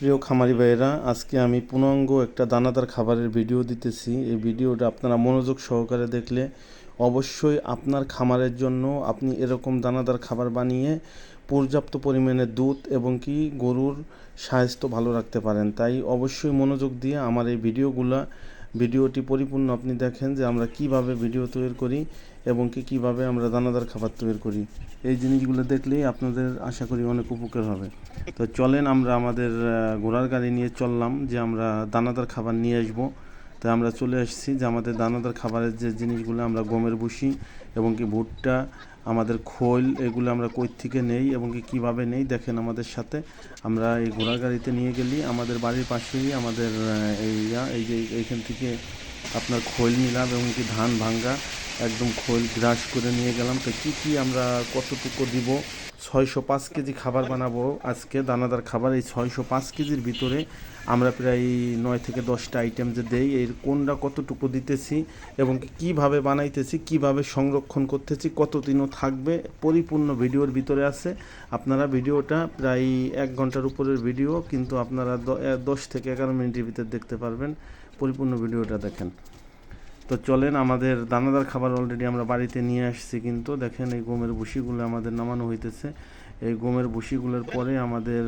প্রিয় খামারি ভাইয়েরা, আজকে আমি পূর্ণাঙ্গ একটা দানাদার খাবারের ভিডিও দিতেছি। এই ভিডিওটা আপনারা মনোযোগ সহকারে দেখলে অবশ্যই আপনার খামারের জন্য আপনি এরকম দানাদার খাবার বানিয়ে পর্যাপ্ত পরিমাণে দুধ এবং কি গরুর স্বাস্থ্য ভালো রাখতে পারেন। তাই অবশ্যই মনোযোগ দিয়ে আমার এই ভিডিওগুলা ভিডিওটি পরিপূর্ণ আপনি দেখেন যে আমরা কীভাবে ভিডিও তৈরি করি এবং কি কীভাবে আমরা দানাদার খাবার তৈরি করি। এই জিনিসগুলো দেখলেই আপনাদের আশা করি অনেক উপকার হবে। তো চলেন আমরা আমাদের ঘোড়ার গাড়ি নিয়ে চললাম যে আমরা দানাদার খাবার নিয়ে আসব। তো আমরা চলে আসছি যে আমাদের দানাদার খাবারের যে জিনিসগুলো আমরা গমের ভুসি এবং কি ভুট্টা আমাদের খোল এগুলো আমরা কই থেকে নেই এবং কি কীভাবে নেই দেখেন আমাদের সাথে। আমরা এই ঘোড়ার গাড়িতে নিয়ে গেলি, আমাদের বাড়ির পাশেই আমাদের এইয়া এই যে এইখান থেকে আপনার খোল নিলাম এবং কি ধান ভাঙ্গা, একদম খোল গ্রাস করে নিয়ে গেলাম। তো কী কী আমরা কতটুকু দিব? ছয়শো পাঁচ কেজি খাবার বানাবো আজকে, দানাদার খাবার। এই ছয়শো পাঁচ কেজির ভিতরে আমরা প্রায় নয় থেকে দশটা আইটেম যে দেই, এর কোনটা কতটুকু দিতেছি এবং কীভাবে বানাইতেছি, কীভাবে সংরক্ষণ করতেছি, কতদিনও থাকবে, পরিপূর্ণ ভিডিওর ভিতরে আছে। আপনারা ভিডিওটা প্রায় এক ঘণ্টার উপরের ভিডিও, কিন্তু আপনারা দশ থেকে এগারো মিনিটের ভিতরে দেখতে পারবেন। পরিপূর্ণ ভিডিওটা দেখেন। তো চলেন, আমাদের দানাদার খাবার অলরেডি আমরা বাড়িতে নিয়ে আসছি কিন্তু। দেখেন, এই গমের ভুসিগুলো আমাদের নামানো হইতেছে। এই গমের ভুসিগুলোর পরে আমাদের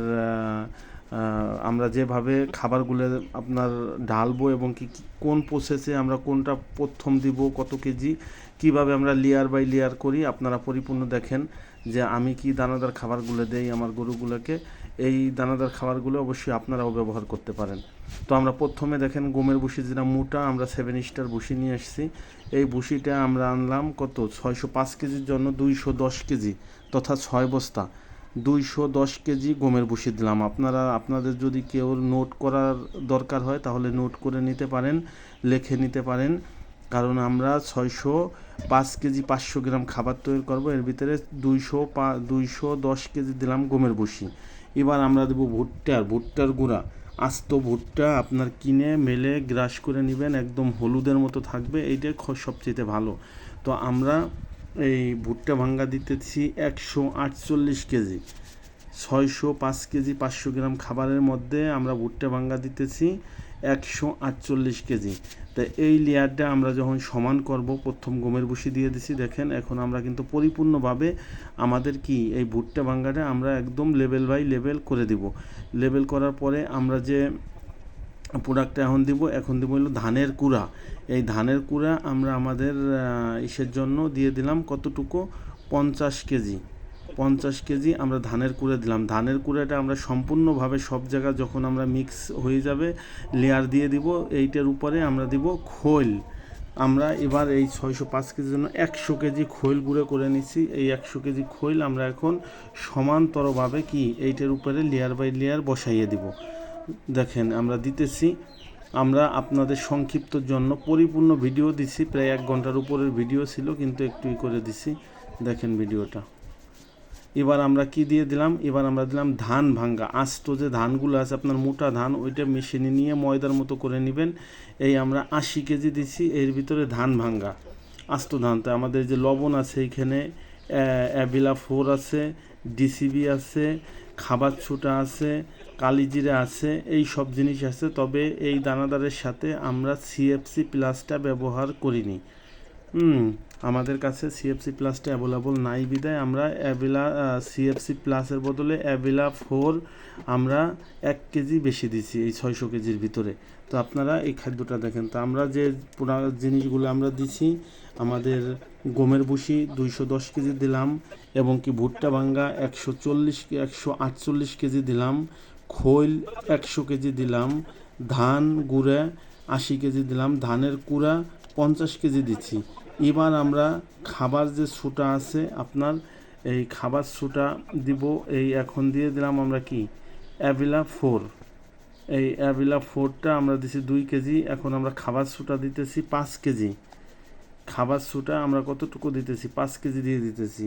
আমরা যেভাবে খাবারগুলো আপনার ঢালবো এবং কি- কোন প্রসেসে আমরা কোনটা প্রথম দিব, কত কেজি, কীভাবে আমরা লেয়ার বাই লেয়ার করি, আপনারা পরিপূর্ণ দেখেন যে আমি কি দানাদার খাবারগুলো দেই আমার গরুগুলোকে। এই দানাদার খাবারগুলো অবশ্যই আপনারাও ব্যবহার করতে পারেন। তো আমরা প্রথমে দেখেন গমের ভুসি যেটা মোটা, আমরা সেভেন স্টার ভুসি নিয়ে আসছি এই ভুসিটা আমরা আনলাম কত? ছয়শো পাঁচ কেজির জন্য দুইশো দশ কেজি তথা ছয় বস্তা। দুইশো দশ কেজি গমের ভুসি দিলাম। আপনারা, আপনাদের যদি কেউ নোট করার দরকার হয়, তাহলে নোট করে নিতে পারেন, লিখে নিতে পারেন। কারণ আমরা ছয়শো পাঁচ কেজি পাঁচশো গ্রাম খাবার তৈরি করব। এর ভিতরে দুইশো পা, দুইশো দশ কেজি দিলাম গমের ভুসি এবার আমরা দেবো ভুট্টার ভুট্টার গুঁড়া। আস্ত ভুট্টা আপনার কিনে, মেলে, গ্রাস করে নেবেন, একদম হলুদের মতো থাকবে এইটাই খ- সবচেয়ে ভালো। তো আমরা এই ভুট্টা ভাঙ্গা দিতেছি একশো আটচল্লিশ কেজি। ছয়শো পাঁচ কেজি পাঁচশো গ্রাম খাবারের মধ্যে আমরা ভুট্টা ভাঙ্গা দিতেছি। একশো আটচল্লিশ কেজি। তা এই লেয়ারটা আমরা যখন সমান করব, প্রথম গমের ভুসি দিয়ে দিছি, দেখেন এখন আমরা কিন্তু পরিপূর্ণভাবে আমাদের কি এই ভুট্টা ভাঙ্গাটা আমরা একদম লেভেল বাই লেভেল করে দিব। লেভেল করার পরে আমরা যে প্রোডাক্টটা এখন দিব এখন দিব হলো ধানের কুড়া। এই ধানের কুড়া আমরা আমাদের ইসের জন্য দিয়ে দিলাম কতটুকু? পঞ্চাশ কেজি। পঞ্চাশ কেজি আমরা ধানের কুড়ে দিলাম। ধানের কুড়াটা আমরা সম্পূর্ণভাবে সব জায়গা যখন আমরা মিক্স হয়ে যাবে লেয়ার দিয়ে দিব, এইটার উপরে আমরা দিব খোল। আমরা এবার এই ছয়শো পাঁচ কেজির জন্য একশো কেজি খৈল গুঁড়ো করে নিচ্ছি। এই একশো কেজি খৈল আমরা এখন সমান্তরভাবে কি এইটার উপরে লেয়ার বাই লেয়ার বসাইয়ে দিব। দেখেন আমরা দিতেছি। আমরা আপনাদের সংক্ষিপ্ত জন্য পরিপূর্ণ ভিডিও দিছি প্রায় এক ঘণ্টার উপরের ভিডিও ছিল, কিন্তু একটু করে দিছি দেখেন ভিডিওটা এবার আমরা কি দিয়ে দিলাম? এবার আমরা দিলাম ধান ভাঙ্গা। আস্ত যে ধানগুলো আছে, আপনার মোটা ধান, ওইটা মেশিনে নিয়ে ময়দার মতো করে নেবেন। এই আমরা আশি কেজি দিছি এর ভিতরে ধান ভাঙ্গা। আস্ত ধান, তো আমাদের যে লবণ আছে এইখানে অ্যাভিলা ফোর আছে, ডিসিবি আছে, খাবার ছুটা আছে, কালিজিরা আছে, এই সব জিনিস আছে। তবে এই দানাদারের সাথে আমরা সিএফসি প্লাসটা ব্যবহার করিনি। হুম, আমাদের কাছে সিএফসি প্লাসটা অ্যাভেলেবল নাই বিদায় আমরা অ্যাভিলা সিএফসি প্লাসের বদলে অ্যাভিলা ফোর আমরা এক কেজি বেশি দিছি এই ছয়শো কেজির ভিতরে। তো আপনারা এই খাদ্যটা দেখেন, তো আমরা যে জিনিসগুলো আমরা দিছি, আমাদের গমের ভুসি দুইশো দশ কেজি দিলাম এবং কি ভুট্টা ভাঙ্গা একশো চল্লিশ, একশো আটচল্লিশ কেজি দিলাম, খৈল একশো কেজি দিলাম, ধান, গুঁড়া আশি কেজি দিলাম, ধানের কুড়া পঞ্চাশ কেজি দিচ্ছি এবার আমরা খাবার যে সুটা আছে, আপনার এই খাবার সুটা দিব, এই এখন দিয়ে দিলাম আমরা কি? Avila four. এই অ্যাভিলা ফোরটা আমরা দিছি দুই কেজি, এখন আমরা খাবার সুটা দিতেছি পাঁচ কেজি। খাবার সুটা আমরা কতটুকু দিতেছি? পাঁচ কেজি দিয়ে দিতেছি।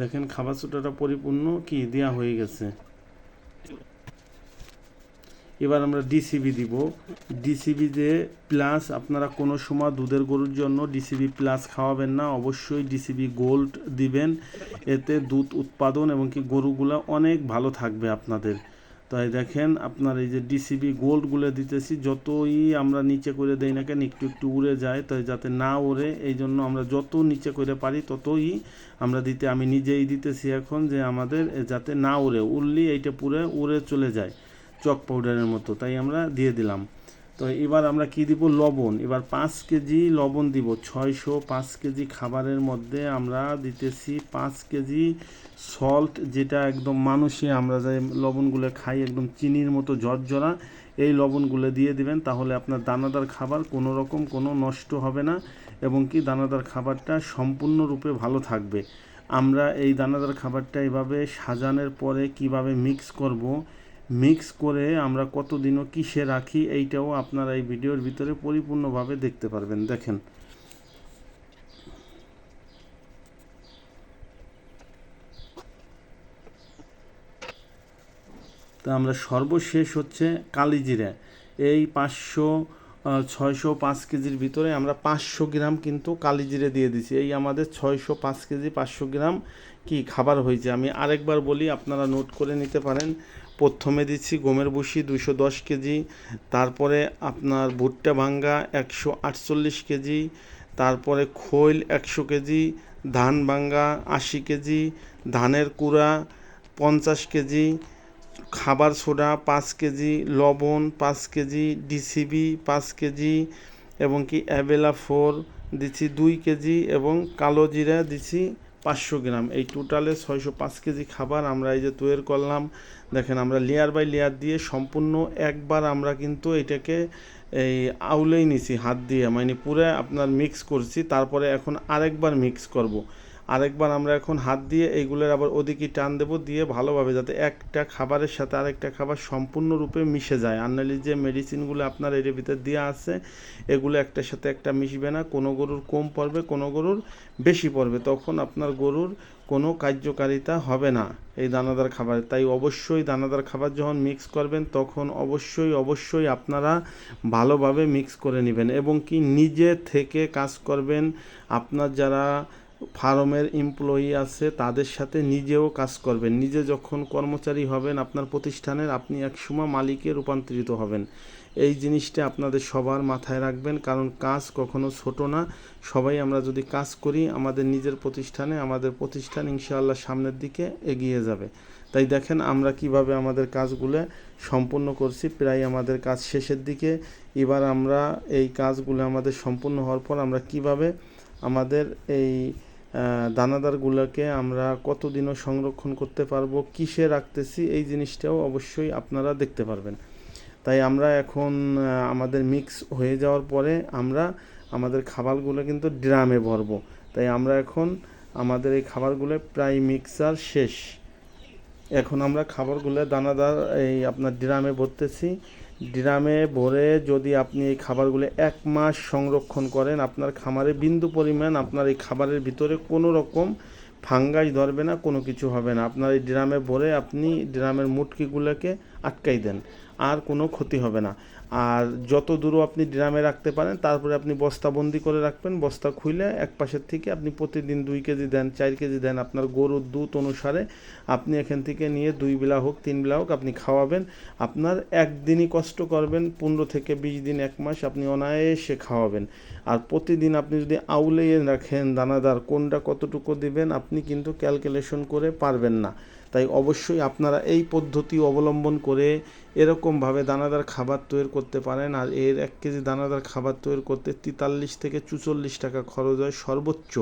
দেখেন, খাবার সুটাটা পরিপূর্ণ কি? দেয়া হয়ে গেছে। এবার আমরা ডিসিবি দিব। ডিসিবি যে প্লাস আপনারা কোনো সময় দুধের গরুর জন্য ডিসিবি প্লাস খাওয়াবেন না। অবশ্যই ডিসিবি গোল্ড দিবেন। এতে দুধ উৎপাদন এবং কি গরুগুলো অনেক ভালো থাকবে আপনাদের। তাই দেখেন আপনার এই যে ডিসিবি গোল্ডগুলো দিতেছি, যতই আমরা নিচে করে দেই না কেন, একটু একটু উড়ে যায়, তাই যাতে না ওড়ে, এই জন্য আমরা যত নিচে করে পারি, ততই আমরা দিতে, আমি নিজেই দিতেছি এখন যে আমাদের যাতে না উড়ে উড়লি এইটা পুরো উড়ে চলে যায়, চক পাউডারের মতো, তাই আমরা দিয়ে দিলাম। তো এবার আমরা কি দিব? লবণ। এবার পাঁচ কেজি লবণ দিব। ছয়শো পাঁচ কেজি খাবারের মধ্যে আমরা দিতেছি পাঁচ কেজি সল্ট যেটা একদম মানুষে আমরা যে লবণগুলো খাই, একদম চিনির মতো ঝরঝরা, এই লবণগুলো দিয়ে দিবেন, তাহলে আপনার দানাদার খাবার কোনো রকম কোনো নষ্ট হবে না এবং কি দানাদার খাবারটা সম্পূর্ণরূপে ভালো থাকবে। আমরা এই দানাদার খাবারটা এভাবে সাজানোর পরে কীভাবে মিক্স করব মিক্স করে আমরা কতদিনও কিসে রাখি এইটাও আপনারা এই ভিডিওর ভিতরে পরিপূর্ণভাবে দেখতে পারবেন, দেখেন। তা আমরা সর্বশেষ হচ্ছে কালিজিরা এই পাঁচশো ছয়শো পাঁচ কেজির ভিতরে আমরা পাঁচশো গ্রাম কিন্তু কালিজিরে দিয়ে দিছি। এই আমাদের ছয়শো পাঁচ কেজি, পাঁচশো গ্রাম কি খাবার হয়েছে? আমি আরেকবার বলি, আপনারা নোট করে নিতে পারেন। প্রথমে দিচ্ছি গমের ভুসি দুশো দশ কেজি, তারপরে আপনার ভুট্টা ভাঙ্গা একশো আটচল্লিশ কেজি, তারপরে খৈল একশো কেজি, ধান ভাঙ্গা আশি কেজি, ধানের কুড়া পঞ্চাশ কেজি, খাবার সোডা পাঁচ কেজি, লবণ পাঁচ কেজি, ডিসিবি পাঁচ কেজি এবং কি অ্যাবেলা ফোর দিচ্ছি দুই কেজি এবং কালো জিরা দিচ্ছি পাঁচশো গ্রাম এই টোটালে ছয়শো পাঁচ কেজি খাবার আমরা এই যে তৈরি করলাম, দেখেন আমরা লেয়ার বাই লেয়ার দিয়ে সম্পূর্ণ একবার আমরা কিন্তু এটাকে এই আউলেই নিছি হাত দিয়ে মানে পুরো আপনার মিক্স করছি, তারপরে এখন আরেকবার মিক্স করব। আরেকবার আমরা এখন হাত দিয়ে এইগুলোর আবার ওদিকে টান দেব, দিয়ে ভালোভাবে যাতে একটা খাবারের সাথে আরেকটা খাবার সম্পূর্ণরূপে মিশে যায়। আনালি যে মেডিসিনগুলো আপনার এর ভিতরে দেওয়া আছে, এগুলো একটার সাথে একটা মিশবে না। কোনো গরুর কম পড়বে, কোনো গরুর বেশি পড়বে। তখন আপনার গরুর কোনো কার্যকারিতা হবে না এই দানাদার খাবার। তাই অবশ্যই দানাদার খাবার যখন মিক্স করবেন, তখন অবশ্যই অবশ্যই আপনারা ভালোভাবে মিক্স করে নেবেন। এবং কি নিজে থেকে কাজ করবেন, আপনার যারা ফার্মের এমপ্লয়ি আছে, তাদের সাথে নিজেও কাজ করবেন। নিজে যখন কর্মচারী হবেন, আপনার প্রতিষ্ঠানের আপনি একসময় মালিকে রূপান্তরিত হবেন। এই জিনিসটা আপনাদের সবার মাথায় রাখবেন, কারণ কাজ কখনো ছোট না। সবাই আমরা যদি কাজ করি, আমাদের নিজের প্রতিষ্ঠানে, আমাদের প্রতিষ্ঠান ইনশাআল্লাহ সামনের দিকে এগিয়ে যাবে। তাই দেখেন, আমরা কীভাবে আমাদের কাজগুলো সম্পূর্ণ করছি, প্রায় আমাদের কাজ শেষের দিকে। এবার আমরা এই কাজগুলো আমাদের সম্পূর্ণ হওয়ার পর আমরা কীভাবে আমাদের এই দানাদারগুলোকে আমরা কতদিনও সংরক্ষণ করতে পারব, কিসে রাখতেছি, এই জিনিসটাও অবশ্যই আপনারা দেখতে পারবেন। তাই আমরা এখন আমাদের মিক্স হয়ে যাওয়ার পরে আমরা আমাদের খাবারগুলো কিন্তু ড্রামে ভরবো। তাই আমরা এখন আমাদের এই খাবারগুলো প্রায় মিক্সার শেষ। এখন আমরা খাবারগুলো দানাদার, এই আপনার ড্রামে ভরতেছি। ড্রামে ভরে যদি আপনি এই খাবারগুলো এক মাস সংরক্ষণ করেন, আপনার খামারে বিন্দু পরিমাণ আপনার এই খাবারের ভিতরে কোনো রকম ফাঙ্গাস ধরবে না, কোনো কিছু হবে না। আপনার এই ড্রামে ভরে আপনি ড্রামের মুটকিগুলোকে আটকাই দেন, আর কোনো ক্ষতি হবে না। আর যত দূরও আপনি ড্রামে রাখতে পারেন, তারপরে আপনি বস্তাবন্দি করে রাখবেন, বস্তা খুলে এক পাশের থেকে আপনি প্রতিদিন দুই কেজি দেন, চার কেজি দেন। আপনার গরুর দুধ অনুসারে আপনি এখান থেকে নিয়ে দুই বেলা হোক, তিন বেলা হোক আপনি খাওয়াবেন। আপনার একদিনই কষ্ট করবেন, পনেরো থেকে বিশ দিন, এক মাস আপনি অনায়াসে খাওয়াবেন। আর প্রতিদিন আপনি যদি আউলে রাখেন, দানাদার, কোনটা কতটুকু দিবেন, আপনি কিন্তু ক্যালকুলেশন করে পারবেন না। তাই অবশ্যই আপনারা এই পদ্ধতি অবলম্বন করে এরকমভাবে দানাদার খাবার তৈরি করতে পারেন। আর এর এক কেজি দানাদার খাবার তৈরি করতে তেতাল্লিশ থেকে চুচল্লিশ টাকা খরচ হয় সর্বোচ্চ।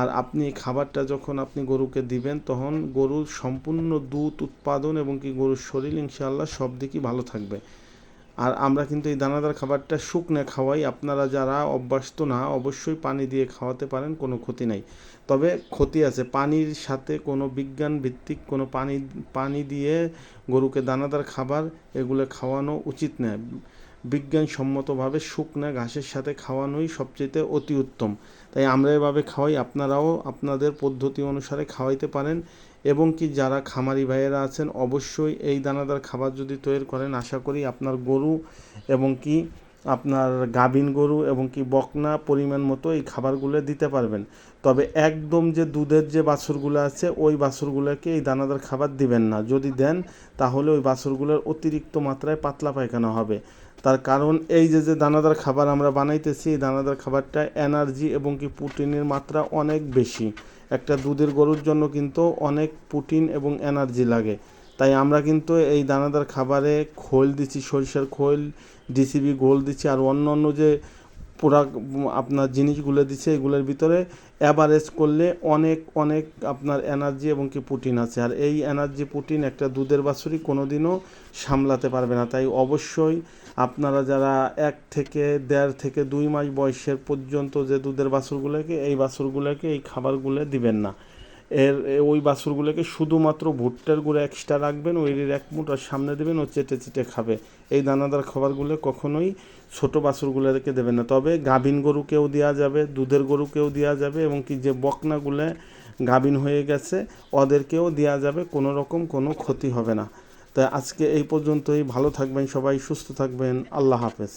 আর আপনি খাবারটা যখন আপনি গরুকে দিবেন, তখন গরুর সম্পূর্ণ দুধ উৎপাদন এবং কি গরুর শরীর ইনশাআল্লাহ সব দিকই ভালো থাকবে। আর আমরা কিন্তু এই দানাদার খাবারটা শুকনো খাওয়াই। আপনারা যারা অভ্যস্ত না, অবশ্যই পানি দিয়ে খাওয়াতে পারেন, কোনো ক্ষতি নাই। তবে ক্ষতি আছে, পানির সাথে কোনো বিজ্ঞান ভিত্তিক কোনো পানি পানি দিয়ে গরুকে দানাদার খাবার এগুলো খাওয়ানো উচিত নয়। বিজ্ঞানসম্মতভাবে শুকনা ঘাসের সাথে খাওয়ানোই সবচেয়ে অতি উত্তম। তাই আমরা এভাবে খাওয়াই, আপনারাও আপনাদের পদ্ধতি অনুসারে খাওয়াইতে পারেন। এবং কি যারা খামারি ভাইয়েরা আছেন, অবশ্যই এই দানাদার খাবার যদি তৈরি করেন, আশা করি আপনার গরু এবং কি আপনার গাভিন গরু এবং কি বকনা পরিমাণ মতো এই খাবারগুলো দিতে পারবেন। তবে একদম যে দুধের যে বাছুরগুলো আছে, ওই বাছুরগুলোকে এই দানাদার খাবার দিবেন না। যদি দেন, তাহলে ওই বাছুরগুলোর অতিরিক্ত মাত্রায় পাতলা পায়খানা হবে। তার কারণ এই যে যে দানাদার খাবার আমরা বানাইতেছি, এই দানাদার খাবারটা এনার্জি এবং কি প্রোটিনের মাত্রা অনেক বেশি। একটা দুধের গরুর জন্য কিন্তু অনেক প্রোটিন এবং এনার্জি লাগে। তাই আমরা কিন্তু এই দানাদার খাবারে খোল দিচ্ছি, সরিষার খোল ডিসিবি গোল দিচ্ছে আর অন্য অন্য যে প্রোডাক্ট আপনার জিনিসগুলো দিচ্ছে, এগুলোর ভিতরে অ্যাভারেজ করলে অনেক অনেক আপনার এনার্জি এবং কি প্রোটিন আছে। আর এই এনার্জি প্রোটিন একটা দুধের বাছুরি কোনো দিনও সামলাতে পারবে না। তাই অবশ্যই আপনারা যারা এক থেকে দেড় থেকে দুই মাস বয়সের পর্যন্ত যে দুধের বাছুরগুলোকে, এই বাছুরগুলোকে এই খাবারগুলো দিবেন না। এর ওই বাছুরগুলোকে শুধুমাত্র ভুট্টার গুঁড়ো এক্সট্রা রাখবেন ওই এক মুঠার সামনে দেবেন, ও চেটে চেটে খাবে। এই দানাদার খাবারগুলো কখনোই ছোট বাছুরগুলোকে দেবেন না। তবে গাভিন গরুকেও দেওয়া যাবে, দুধের গরুকেও দেওয়া যাবে, এবং কি যে বকনাগুলো গাভিন হয়ে গেছে, ওদেরকেও দেওয়া যাবে, কোনো রকম কোনো ক্ষতি হবে না। তাই আজকে এই পর্যন্তই, ভালো থাকবেন সবাই, সুস্থ থাকবেন, আল্লাহ হাফেজ।